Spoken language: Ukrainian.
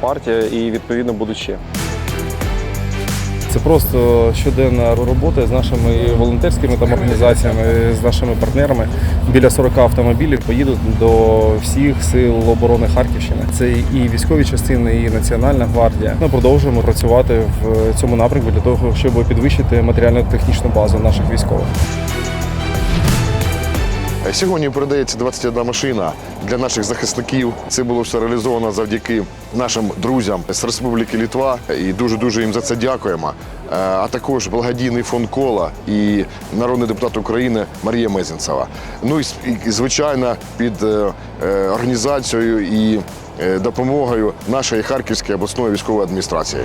партія і відповідно будуть ще. Це просто щоденна робота з нашими волонтерськими там організаціями, з нашими партнерами. Біля 40 автомобілів поїдуть до всіх сил оборони Харківщини. Це і військові частини, і Національна гвардія. Ми продовжуємо працювати в цьому напрямку для того, щоб підвищити матеріально-технічну базу наших військових. Сьогодні передається 21 машина для наших захисників. Це було все реалізовано завдяки нашим друзям з Республіки Літва. І дуже дуже їм за це дякуємо. Е, А також благодійний фонд кола і народний депутат України Марія Мезенцева. Ну і звичайно під е, е, організацією і допомогою нашої Харківської обласної військової адміністрації.